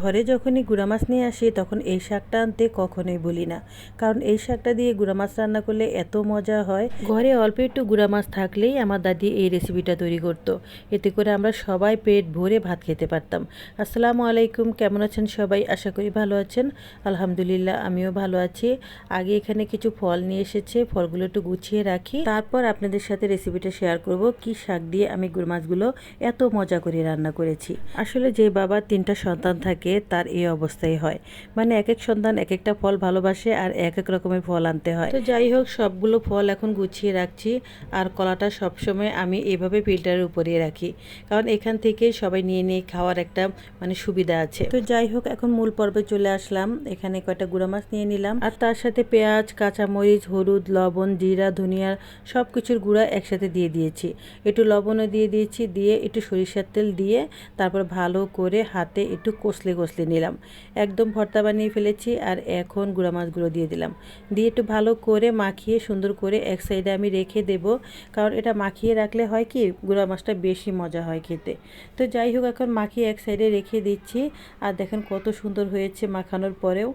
ঘরে যখনই গুঁড়া মাছ নিয়ে আসি, তখন এই শাকটা আনতে কখনোই বলি না। কারণ এই শাকটা দিয়ে গুঁড়া মাছ রান্না করলে এত মজা হয়। ঘরে অল্প একটু গুঁড়া মাছ থাকলেই আমার দাদি এই রেসিপিটা তৈরি করত। এতে করে আমরা সবাই পেট ভরে ভাত খেতে পারতাম। আসসালামু আলাইকুম, কেমন আছেন সবাই? আশা করি ভালো আছেন। আলহামদুলিল্লাহ, আমিও ভালো আছি। আগে এখানে কিছু ফল নিয়ে এসেছে, ফলগুলো একটু গুছিয়ে রাখি। তারপর আপনাদের সাথে রেসিপিটা শেয়ার করব, কি শাক দিয়ে আমি গুঁড়া মাছগুলো এত মজা করে রান্না করেছি। আসলে যে বাবার তিনটা সন্তান থাকে তার এই অবস্থাই হয়। মানে এক এক সন্তান এক একটা ফল ভালোবাসে আর এক এক রকমের ফল আনতে হয়। তো যাই হোক, সবগুলো ফল এখন গুছিয়ে রাখছি আর কলাটা সবসময় আমি এভাবে ফিল্টারের উপরে রাখি। কারণ এখান থেকে সবাই নিয়ে নিয়ে খাওয়ার একটা মানে সুবিধা আছে। তো যাই হোক, এখন মূল পর্বে চলে আসলাম। এখানে কয়টা গুঁড়া মাছ নিয়ে নিলাম। আর তার সাথে পেঁয়াজ, কাঁচামরিচ, হলুদ, লবণ, জিরা, ধনিয়া সব কিছুর গুঁড়া একসাথে দিয়ে দিয়েছি। একটু লবণও দিয়ে দিয়েছি, দিয়ে একটু সরিষার তেল দিয়ে তারপর ভালো করে হাতে একটু কষলে কষলে নিলাম। একদম ভর্তা বানিয়ে ফেলেছি আর এখন গুঁড়া মাছগুলো দিয়ে দিলাম। দিয়ে একটু ভালো করে মাখিয়ে সুন্দর করে এক সাইডে আমি রেখে দেব। কারণ এটা মাখিয়ে রাখলে হয় কি, গুঁড়া মাছটা বেশি মজা হয় খেতে। তো যাই হোক, এখন মাখিয়ে এক সাইডে রেখে দিচ্ছি। আর দেখেন কত সুন্দর হয়েছে মাখানোর পরেও।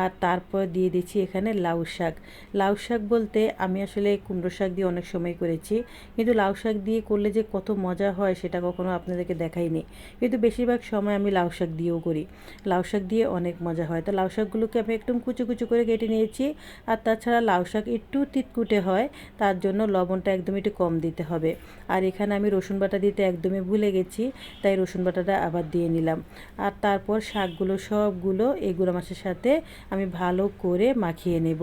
আর তারপর দিয়ে দিচ্ছি এখানে লাউ শাক। লাউ শাক বলতে আমি আসলে কুমড়ো শাক দিয়ে অনেক সময় করেছি। কিন্তু লাউ শাক দিয়ে করলে যে কত মজা হয়, সেটা কখনো আপনাদেরকে দেখাইনি। কিন্তু বেশিরভাগ সময় আমি লাউ শাক দিয়েও করি। লাউ শাক দিয়ে অনেক মজা হয়। তো লাউ শাকগুলোকে আমি একদম কুচু কুচু করে কেটে নিয়েছি। আর তাছাড়া লাউ শাক একটু তিতকুটে হয়, তার জন্য লবণটা একদম একটু কম দিতে হবে। আর এখানে আমি রসুন বাটা দিতে একদমই ভুলে গেছি, তাই রসুন বাটাটা আবার দিয়ে নিলাম। আর তারপর শাকগুলো সবগুলো এই গুঁড়া মাছের সাথে আমি ভালো করে মাখিয়ে নেব।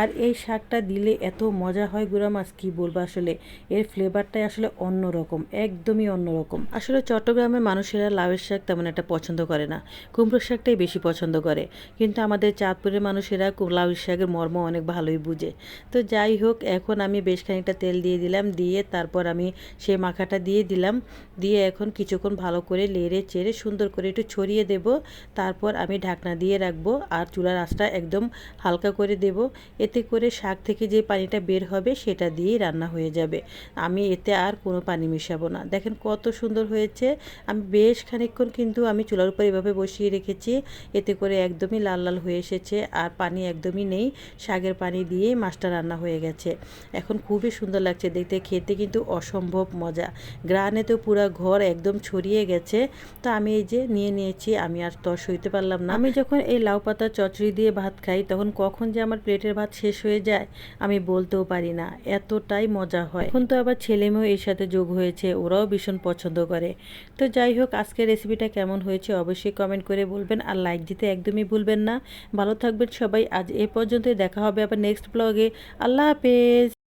আর এই শাকটা দিলে এত মজা হয় গুঁড়া মাছ, কী বলব আসলে? এর ফ্লেভারটাই আসলে অন্যরকম, একদমই অন্যরকম। আসলে চট্টগ্রামের মানুষেরা লাউয়ের শাক তেমন একটা পছন্দ করে না। কুমড়ো শাকটাই বেশি পছন্দ করে। কিন্তু আমাদের চাঁদপুরের মানুষেরা লাউয়ের শাকের মর্ম অনেক ভালোই বুঝে। তো যাই হোক, এখন আমি বেশ খানিকটা তেল দিয়ে দিলাম, দিয়ে তারপর আমি সেই মাখাটা দিয়ে দিলাম। দিয়ে এখন কিছুক্ষণ ভালো করে লেড়ে চেড়ে সুন্দর করে একটু ছড়িয়ে দেব। তারপর আমি ঢাকনা দিয়ে রাখব আর চুলার আঁচটা একদম হালকা করে দেব। এতে করে শাক থেকে যে পানিটা বের হবে সেটা দিয়েই রান্না হয়ে যাবে। আমি এতে আর কোনো পানি মেশাবো না। দেখেন কত সুন্দর হয়েছে। আমি বেশ খানিকক্ষণ কিন্তু আমি চুলার উপর এভাবে বসিয়ে রেখেছি। এতে করে একদমই লাল লাল হয়ে এসেছে আর পানি একদমই নেই। শাকের পানি দিয়েই মাছটা রান্না হয়ে গেছে। এখন খুবই সুন্দর লাগছে দেখতে, খেতে কিন্তু অসম্ভব মজা। গ্রানে তো পুরো ঘর একদম ছড়িয়ে গেছে। তো আমি এই যে নিয়ে নিয়েছি, আমি আর তর সইতে পারলাম না। আমি যখন এই লাউ পাতা চচড়ি দিয়ে ভাত খাই, তখন কখন যে আমার প্লেটের ভাত শেষ হয়ে যায়, আমি বলতেও পারি না। এতটাই মজা হয়। এখন তো আবার ছেলে মেয়েও এর সাথে যোগ হয়েছে, ওরাও ভীষণ পছন্দ করে। তো যাই হোক, আজকের রেসিপিটা কেমন হয়েছে অবশ্যই কমেন্ট করে বলবেন আর লাইক দিতে একদমই ভুলবেন না। ভালো থাকবেন সবাই। আজ এ পর্যন্তই। দেখা হবে আবার নেক্সট ব্লগে আল্লাহ হাফেজ।